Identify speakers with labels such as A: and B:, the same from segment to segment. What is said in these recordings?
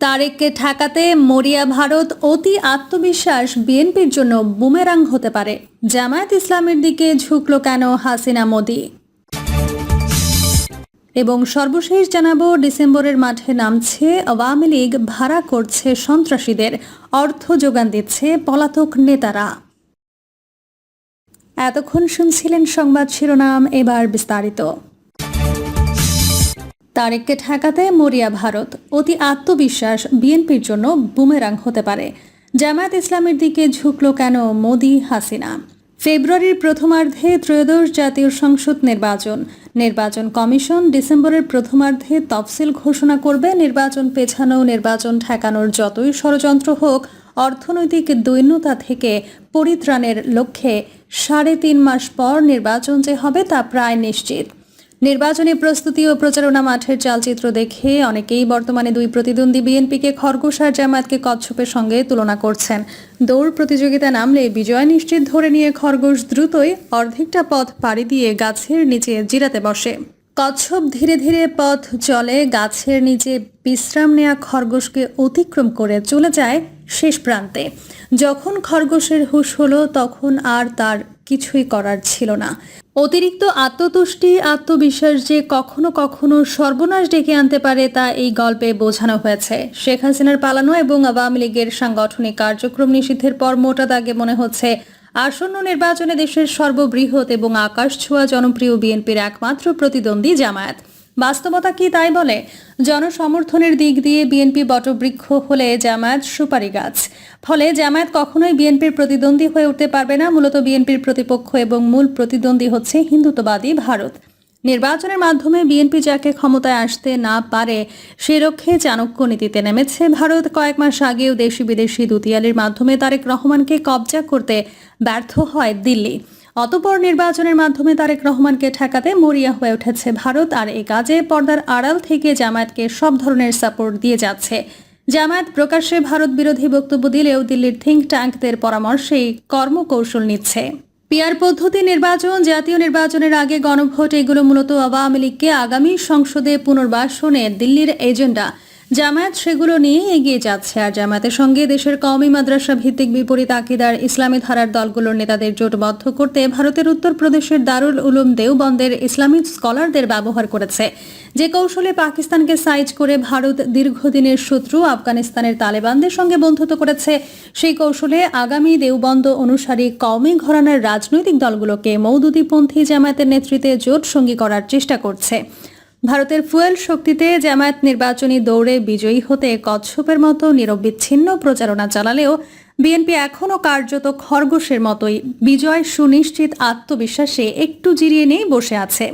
A: তারেককে ঠেকাতে মরিয়া ভারত অতি আত্মবিশ্বাস বিএনপির জন্য বুমেরাং হতে পারে। জামায়াত ইসলামের দিকে ঝুঁকল কেন হাসিনা মোদি? এবং সর্বশেষ জানাব, ডিসেম্বরের মাঠে নামছে আওয়ামী লীগ, ভাড়া করছে সন্ত্রাসীদের, অর্থ যোগান দিচ্ছে পলাতক নেতারা। এতক্ষণ শুনছিলেন সংবাদ শিরোনাম, এবার বিস্তারিত। তারেককে ঠেকাতে মরিয়া ভারত অতি আত্মবিশ্বাস বিএনপির জন্য বুমেরাং হতে পারে। জামায়াত ইসলামের দিকে ঝুঁকল কেন মোদি হাসিনা? ফেব্রুয়ারির প্রথমার্ধে ত্রয়োদশ জাতীয় সংসদ নির্বাচন। নির্বাচন কমিশন ডিসেম্বরের প্রথমার্ধে তফসিল ঘোষণা করবে। নির্বাচন পেছানো, নির্বাচন ঠেকানোর যতই ষড়যন্ত্র হোক, অর্থনৈতিক দৈন্যতা থেকে পরিত্রাণের লক্ষ্যে সাড়ে তিন মাস পর নির্বাচন যে হবে তা প্রায় নিশ্চিত। নির্বাচনী প্রস্তুতি ও প্রচারণা মাঠের চালচিত্র দেখে অনেকেই বর্তমানে দুই প্রতিদ্বন্দ্বী বিএনপিকে খরগোশ আর জামায়াতকে কচ্ছপের সঙ্গে তুলনা করছেন। দৌড় প্রতিযোগিতা নামলে বিজয় নিশ্চিত ধরে নিয়ে খরগোশ দ্রুতই অর্ধেকটা পথ পাড়ি দিয়ে গাছের নিচে জিরাতে বসে। কচ্ছপ ধীরে ধীরে পথ চলে, গাছের নিচে বিশ্রাম নেয়া খরগোশকে অতিক্রম করে চলে যায় শেষ প্রান্তে। যখন খরগোশের হুঁশ হলো, তখন আর তার কিছুই করার ছিল না। অতিরিক্ত আত্মতুষ্টি, আত্মবিশ্বাস যে কখনো কখনো সর্বনাশ ডেকে আনতে পারে তা এই গল্পে বোঝানো হয়েছে। শেখ হাসিনার পালানো এবং আওয়ামী লীগের সাংগঠনিক কার্যক্রম নিষিদ্ধের পর মোটা দাগে মনে হচ্ছে, আসন্ন নির্বাচনে দেশের সর্ববৃহৎ এবং আকাশ ছোঁয়া জনপ্রিয় বিএনপির একমাত্র প্রতিদ্বন্দ্বী জামায়াত। বাস্তবতা কি তাই বলে? জনসমর্থনের দিক দিয়ে বিএনপি বটবৃক্ষ হলে জামায়াত সুপারি গাছ। ফলে জামায়াত কখনোই বিএনপির প্রতিদ্বন্দ্বী হয়ে উঠতে পারবে না, মূলত বিএনপির প্রতিপক্ষ এবং মূল প্রতিদ্বন্দ্বী হচ্ছে হিন্দুত্ববাদী ভারত। নির্বাচনের মাধ্যমে বিএনপি যাকে ক্ষমতায় আসতে না পারে, সে লক্ষ্যে চাণক্য নীতিতে নেমেছে ভারত। কয়েক মাস আগেও দেশি বিদেশি দুতিয়ালির মাধ্যমে তারেক রহমানকে কবজা করতে ব্যর্থ হয় দিল্লি। অতপর নির্বাচনের মাধ্যমে তারেক রহমানকে ঠেকাতে মরিয়া হয়ে উঠেছে ভারত, আর এ কাজে পর্দার আড়াল থেকে জামায়াতকে সব ধরনের সাপোর্ট দিয়ে যাচ্ছে। জামায়াত প্রকাশ্যে ভারত বিরোধী বক্তব্য দিলেও দিল্লির থিঙ্ক ট্যাঙ্কদের পরামর্শেই কর্মকৌশল নিচ্ছে। পিয়ার পদ্ধতি নির্বাচন, জাতীয় নির্বাচনের আগে গণভোট, এগুলো মূলত আওয়ামী লীগকে আগামী সংসদে পুনর্বাসনে দিল্লির এজেন্ডা। জামায়াত সেগুলো নিয়ে এগিয়ে যাচ্ছে আর জামায়াতের সঙ্গে দেশের কওমি মাদ্রাসা ভিত্তিক বিপরীত আকিদার ইসলামী ধারার দলগুলোর নেতাদের জোটবদ্ধ করতে ভারতের উত্তরপ্রদেশের দারুল উলুম দেওবন্দের ইসলামিক স্কলারদের ব্যবহার করেছে। যে কৌশলে পাকিস্তানকে সাইজ করে ভারত দীর্ঘদিনের শত্রু আফগানিস্তানের তালেবানদের সঙ্গে বন্ধুত্ব করেছে, সেই কৌশলে আগামী দেওবন্দ অনুসারী কওমি ঘরানার রাজনৈতিক দলগুলোকে মৌদুদিপন্থী জামায়াতের নেতৃত্বে জোট সঙ্গী করার চেষ্টা করছে। ভারতের ফুয়েল শক্তিতে জামায়াত নির্বাচনী দৌড়ে বিজয়ী হতে কচ্ছপের মতো নিরবিচ্ছিন্ন প্রচারণা চালালেও বিএনপি এখনও কার্যত খরগোশের মতোই। বিজয় সুনিশ্চিত আত্মবিশ্বাসে একটু জিরিয়ে নেই বসে আছে।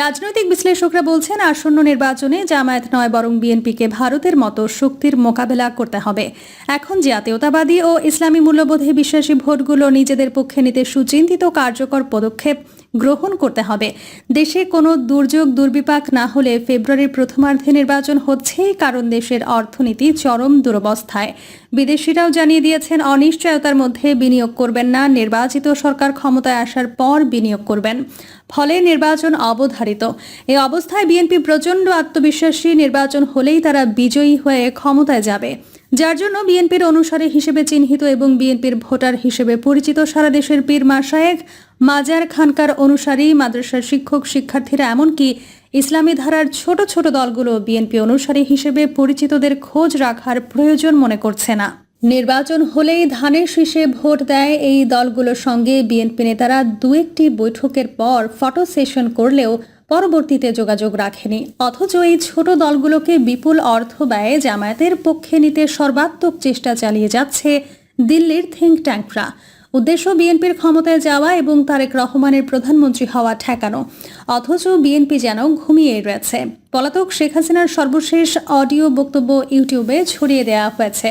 A: রাজনৈতিক বিশ্লেষকরা বলছেন, আসন্ন নির্বাচনে জামায়াত নয়, বরং বিএনপিকে ভারতের মতো শক্তির মোকাবেলা করতে হবে। এখন জাতীয়তাবাদী ও ইসলামী মূল্যবোধে বিশ্বাসী ভোটগুলো নিজেদের পক্ষে নিতে সুচিন্তিত কার্যকর পদক্ষেপ গ্রহণ করতে হবে। দেশে কোনো দুর্যোগ, দুর্বিপাক না হলে ফেব্রুয়ারির প্রথমার্ধে নির্বাচন হচ্ছেই কারণ দেশের অর্থনীতি চরম দুরবস্থায়। বিদেশিরাও জানিয়ে দিয়েছেন, অনিশ্চয়তার মধ্যে বিনিয়োগ করবেন না, নির্বাচিত সরকার ক্ষমতায় আসার পর বিনিয়োগ করবেন। ফলে নির্বাচন অবধারিত। এই অবস্থায় বিএনপি প্রচণ্ড আত্মবিশ্বাসী, নির্বাচন হলেই তারা বিজয়ী হয়ে ক্ষমতায় যাবে। যার জন্য বিএনপির অনুসারী হিসেবে চিহ্নিত এবং বিএনপির ভোটার হিসেবে পরিচিত সারা দেশের পীর মাসায়েক মাজার খানকার অনুসারী, মাদ্রাসার শিক্ষক, শিক্ষার্থীরা এমনকি ইসলামী ধারার ছোট ছোট দলগুলো বিএনপি অনুসারী হিসেবে পরিচিতদের খোঁজ রাখার প্রয়োজন মনে করছে না। নির্বাচন হলেই ধানের শীষে ভোট দেয় এই দলগুলোর সঙ্গে। বিএনপি নেতারা দু একটি বৈঠকের পর ফটো সেশন করলেও পরবর্তীতে যোগাযোগ রাখেনি। অথচ এই ছোট দলগুলোকে বিপুল অর্থ ব্যয়ে জামায়াতের পক্ষে নিতে সর্বাত্মক চেষ্টা চালিয়ে যাচ্ছে দিল্লির থিঙ্ক ট্যাঙ্করা। উদ্দেশ্য বিএনপির ক্ষমতায় যাওয়া এবং তারেক রহমানের প্রধানমন্ত্রী হওয়া ঠেকানো। অথচ বিএনপি যেন ঘুমিয়ে রয়েছে। পলাতক শেখ হাসিনার সর্বশেষ অডিও বক্তব্য ইউটিউবে ছড়িয়ে দেওয়া হয়েছে।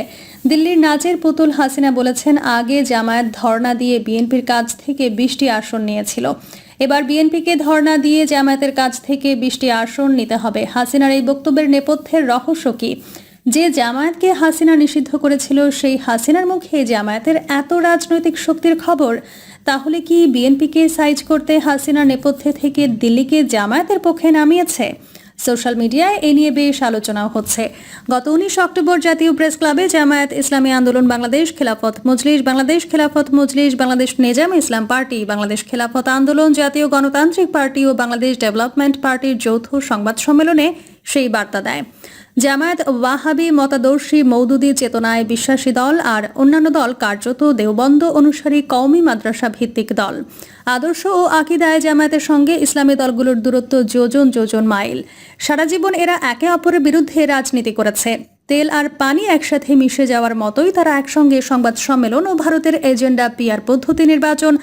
A: দিল্লির নাচের পুতুল হাসিনা বলেছেন, আগে জামায়াত ধর্ণা দিয়ে বিএনপির কাছ থেকে বিশটি আসন নিয়েছিল। এবার বিএনপিকে ধর্ণা দিয়ে জামায়াতের কাছ থেকে বিশটি আসন নিতে হবে। হাসিনার এই বক্তব্যের নেপথ্যের রহস্য কি? যে জামায়াতকে হাসিনা নিষিদ্ধ করেছিল, সেই হাসিনার মুখে জামায়াতের এত রাজনৈতিক শক্তির খবর, তাহলে কি বিএনপিকে সাইজ করতে হাসিনা নেপথ্যে থেকে দিল্লিকে জামায়াতের পক্ষে নামিয়েছে? সোশ্যাল মিডিয়ায় এ নিয়ে বেশ আলোচনাও হচ্ছে। গত উনিশ অক্টোবর জাতীয় প্রেস ক্লাবে জামায়াত ইসলামী আন্দোলন বাংলাদেশ খেলাফত মজলিস, বাংলাদেশ খেলাফত মজলিস, বাংলাদেশ নেজাম ইসলাম পার্টি, বাংলাদেশ খেলাফত আন্দোলন জাতীয় গণতান্ত্রিক পার্টি ও বাংলাদেশ ডেভেলপমেন্ট পার্টির যৌথ সংবাদ সম্মেলনে সেই বার্তা দেয়। জামায়াত ওয়াহাবি মতাদর্শী মৌদুদি চেতনায় বিশ্বাসী দল আর অন্যান্য দল কার্যত দেওবন্দ অনুসারী কওমি মাদ্রাসা ভিত্তিক দল। আদর্শ ও আকিদায় জামায়াতের সঙ্গে ইসলামী দলগুলোর দূরত্ব যোজন যোজন মাইল। সারা জীবন এরা একে অপরের বিরুদ্ধে রাজনীতি করেছে। তেল আর পানি একসাথে মিশে যাওয়ার মতোই তারা একসঙ্গে সংবাদ সম্মেলন ও ভারতের এজেন্ডা পিয়ার পদ্ধতি নির্বাচন,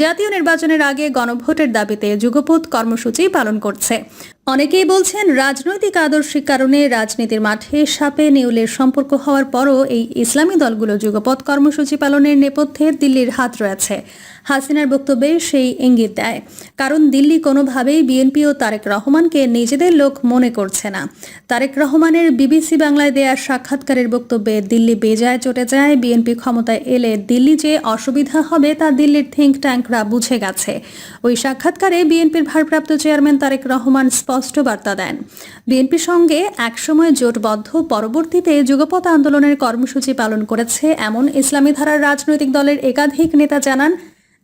A: জাতীয় নির্বাচনের আগে গণভোটের দাবিতে যুগপথ কর্মসূচি পালন করছে। অনেকেই বলছেন রাজনৈতিক আদর্শিক কারণে রাজনীতির মাঠে সাপে নেউলের সম্পর্ক হওয়ার পরও এই ইসলামী দলগুলো যুগপৎ কর্মসূচি পালনের নেপথ্যে দিল্লির হাত রয়েছে। হাসিনার বক্তব্যে সেই ইঙ্গিত দেয়, কারণ দিল্লি কোনোভাবেই বিএনপি ও তারেক রহমানকে নিজেদের লোক মনে করছে না। তারেক রহমানের বিবিসি বাংলায় দেয়া সাক্ষাৎকারের বক্তব্যে দিল্লি বেজায় চটে যায়, বিএনপি ক্ষমতায় এলে দিল্লি যে অসুবিধা হবে তা দিল্লির থিঙ্ক ট্যাঙ্করা বুঝে গেছে। ওই সাক্ষাৎকারে বিএনপির ভারপ্রাপ্ত চেয়ারম্যান তারেক রহমান বার্তা দেন। বিএনপির সঙ্গে একসময় জোটবদ্ধ, পরবর্তীতে যুগপথ আন্দোলনের কর্মসূচি পালন করেছে এমন ইসলামী ধারার রাজনৈতিক দলের একাধিক নেতা জানান,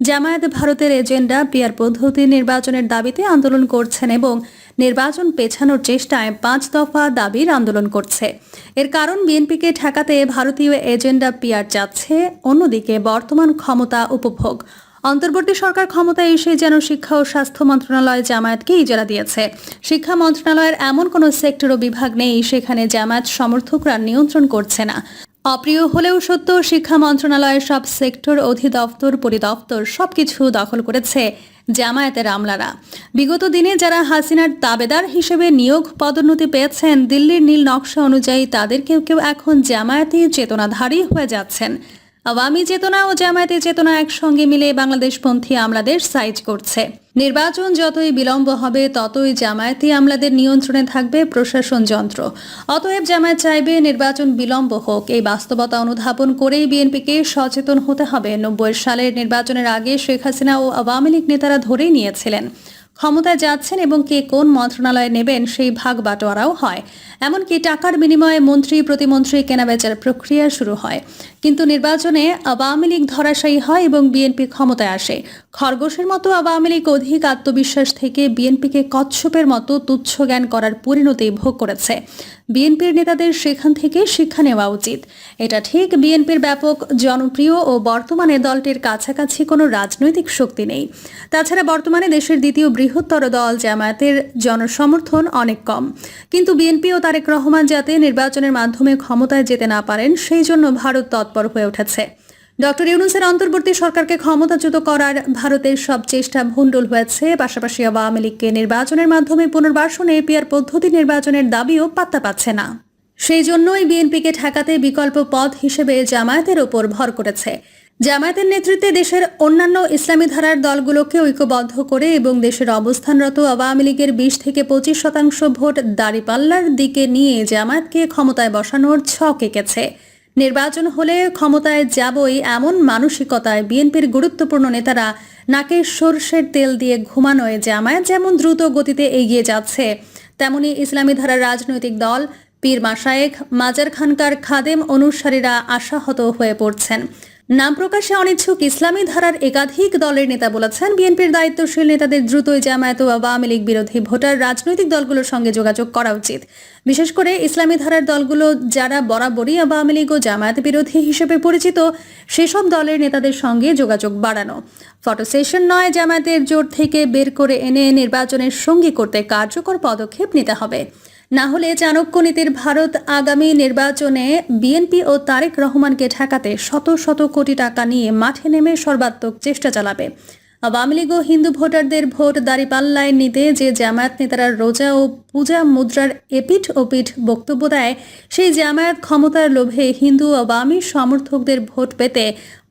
A: জামায়াত ভারতের এজেন্ডা পিয়ার পদ্ধতি নির্বাচনের দাবিতে আন্দোলন করছেন এবং নির্বাচন পেছানোর চেষ্টায় পাঁচ দফা দাবির আন্দোলন করছে। এর কারণ বিএনপিকে ঠেকাতে ভারতীয় এজেন্ডা পিয়ার যাচ্ছে অন্যদিকে বর্তমান ক্ষমতা উপভোগ। অন্তর্বর্তী সরকার ক্ষমতায় এসে যেন শিক্ষা ও স্বাস্থ্য মন্ত্রণালয় জামায়াতকে ইজারা দিয়েছে। শিক্ষা মন্ত্রণালয়ের এমন কোনো সেক্টর ও বিভাগ নেই, সেখানে জামায়াত সমর্থকরা নিয়ন্ত্রণ করছে না। অপ্রিয় হলেও সত্য, শিক্ষা মন্ত্রণালয়ের সব সেক্টর অধিদপ্তর, পরিদপ্তর সবকিছু দখল করেছে জামায়াতের আমলারা। বিগত দিনে যারা হাসিনার দাবেদার হিসেবে নিয়োগ পদোন্নতি পেয়েছেন, দিল্লির নীল নকশা অনুযায়ী তাদের কেউ কেউ এখন জামায়াতি চেতনাধারী হয়ে যাচ্ছেন। আওয়ামী চেতনা ও জামায়াতি চেতনা একসঙ্গে মিলে বাংলাদেশপন্থী আমলাদের সাইজ করছে। নির্বাচন যতই বিলম্ব হবে, ততই জামায়াতি আমলাদের নিয়ন্ত্রণে থাকবে প্রশাসন যন্ত্র। অতএব জামায়াত চাইবে নির্বাচন বিলম্ব হোক। এই বাস্তবতা অনুধাবন করেই বিএনপিকে সচেতন হতে হবে। নব্বই সালের নির্বাচনের আগে শেখ হাসিনা ও আওয়ামী লীগ নেতারা ধরেই নিয়েছিলেন ক্ষমতায় যাচ্ছেন এবং কে কোন মন্ত্রণালয়ে নেবেন সেই ভাগ বাটোয়ারাও হয়। এমনকি টাকার বিনিময়ে মন্ত্রী, প্রতিমন্ত্রী কেনাবেচার প্রক্রিয়া শুরু হয়। কিন্তু নির্বাচনে আওয়ামী লীগ ধরাশায়ী হয় এবং বিএনপি ক্ষমতায় আসে। খরগোশের মতো আওয়ামী লীগ অধিক আত্মবিশ্বাস থেকে বিএনপিকে কচ্ছপের মতো তুচ্ছ জ্ঞান করার পরিণতি ভোগ করেছে। বিএনপির নেতাদের সেখান থেকে শিক্ষা নেওয়া উচিত। এটা ঠিক, বিএনপির ব্যাপক জনপ্রিয় ও বর্তমানে দলটির কাছাকাছি কোনো রাজনৈতিক শক্তি নেই। তাছাড়া বর্তমানে দেশের দ্বিতীয় বৃহত্তর দল জামায়াতের জনসমর্থন অনেক কম। কিন্তু বিএনপি ও তারেক রহমান যাতে নির্বাচনের মাধ্যমে ক্ষমতায় যেতে না পারেন, সেই জন্য ভারত তৎপর হয়ে উঠেছে। ডক্টর ইউনুসের অন্তর্বর্তী সরকারকে ক্ষমতাচ্যুত করার ভারতের সব চেষ্টা ভণ্ডুল হয়েছে। পাশাপাশি আওয়ামী লীগকে নির্বাচনের মাধ্যমে পুনর্বাসনে এপিআর পদ্ধতি নির্বাচনের দাবিও পাত্তা পাচ্ছে না। সেই জন্যই বিএনপিকে ঠেকাতে বিকল্প পথ হিসেবে জামায়াতের ওপর ভর করেছে। জামায়াতের নেতৃত্বে দেশের অন্যান্য ইসলামী ধারার দলগুলোকে ঐক্যবদ্ধ করে এবং দেশের অবস্থানরত আওয়ামী লীগের বিশ থেকে পঁচিশ শতাংশ ভোট দাঁড়িপাল্লার দিকে নিয়ে জামায়াতকে ক্ষমতায় বসানোর ছক এঁকেছে। নির্বাচন হলে ক্ষমতায় যাবই এমন মানসিকতায় বিএনপির গুরুত্বপূর্ণ নেতারা নাকে সর্ষের তেল দিয়ে ঘুমানোয় জামায়াত যেমন দ্রুত গতিতে এগিয়ে যাচ্ছে, তেমনি ইসলামী ধারার রাজনৈতিক দল, পীর মাসায়েক মাজার খানকার খাদেম অনুসারীরা আশাহত হয়ে পড়ছেন। নাম প্রকাশে অনিচ্ছুক ইসলামী ধারার একাধিক দলের নেতা বলেছেন, বিএনপির দায়িত্বশীল নেতাদের দ্রুতই জামায়াত ও আওয়ামী লীগ বিরোধী ভোটার রাজনৈতিক দলগুলোর সঙ্গে যোগাযোগ করা উচিত। বিশেষ করে ইসলামী ধারার দলগুলো যারা বরাবরই আওয়ামী লীগ ও জামায়াত বিরোধী হিসেবে পরিচিত, সেসব দলের নেতাদের সঙ্গে যোগাযোগ বাড়ানো। ফটো সেশন নয়, জামায়াতের জোট থেকে বের করে এনে নির্বাচনের সঙ্গী করতে কার্যকর পদক্ষেপ নিতে হবে। না হলে চাণক্য নীতির ভারত আগামী নির্বাচনে বিএনপি ও তারেক রহমানকে ঠেকাতে শত শত কোটি টাকা নিয়ে মাঠে নেমে সর্বাত্মক চেষ্টা চালাবে। আওয়ামী লীগ ও হিন্দু ভোটারদের ভোট দাঁড়িপাল্লায় নিতে যে জামায়াত নেতারা রোজা ও পূজা মুদ্রার এপিঠ ওপিঠ বক্তব্য দেয়, সেই জামায়াত ক্ষমতার লোভে হিন্দু আওয়ামী সমর্থকদের ভোট পেতে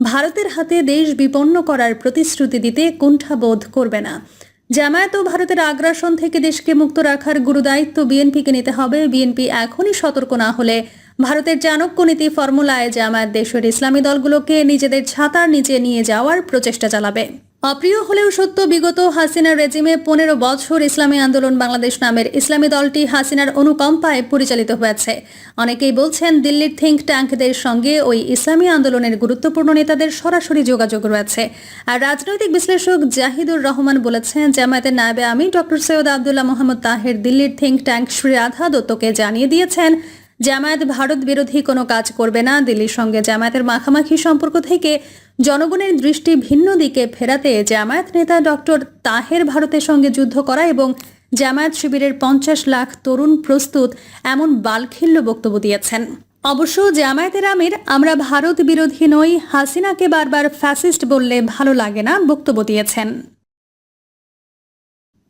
A: ভারতের হাতে দেশ বিপন্ন করার প্রতিশ্রুতি দিতে কুণ্ঠাবোধ করবে না। জামায়াত ও ভারতের আগ্রাসন থেকে দেশকে মুক্ত রাখার গুরুদায়িত্ব বিএনপিকে নিতে হবে। বিএনপি এখনই সতর্ক না হলে ভারতের চাণক্য নীতি ফর্মুলায় জামায়াত দেশের ইসলামী দলগুলোকে নিজেদের ছাতার নিচে নিয়ে যাওয়ার প্রচেষ্টা চালাবে। অপ্রিয় হলেও সত্য, বিগত হাসিনার রেজিমে পনেরো বছর ইসলামী আন্দোলন বাংলাদেশ নামের ইসলামী দলটি হাসিনার অনুকম্পায় পরিচালিত হয়েছে। অনেকেই বলছেন দিল্লির থিঙ্ক ট্যাঙ্কদের সঙ্গে ওই ইসলামী আন্দোলনের গুরুত্বপূর্ণ নেতাদের সরাসরি যোগাযোগ রয়েছে। আর রাজনৈতিক বিশ্লেষক জাহিদুর রহমান বলেছেন জামায়াতের নায়েবে আমি ডক্টর সৈয়দ আবদুল্লাহ মোহাম্মদ তাহের দিল্লির থিঙ্ক ট্যাঙ্ক শ্রী রাধা দত্তকে জানিয়ে দিয়েছেন জামায়াত ভারত বিরোধী কোনো কাজ করবে না। দিল্লির সঙ্গে জামায়াতের মাখামাখি সম্পর্ক থেকে জনগণের দৃষ্টি ভিন্ন দিকে ফেরাতে জামায়াত নেতা ডক্টর তাহের ভারতের সঙ্গে যুদ্ধ করা এবং জামায়াত শিবিরের পঞ্চাশ লাখ তরুণ প্রস্তুত এমন বালখিল্য বক্তব্য দিয়েছেন। অবশ্য জামায়াতের আমির, আমরা ভারত বিরোধী নই, হাসিনাকে বারবার ফ্যাসিস্ট বললে ভালো লাগে না বক্তব্য দিয়েছেন।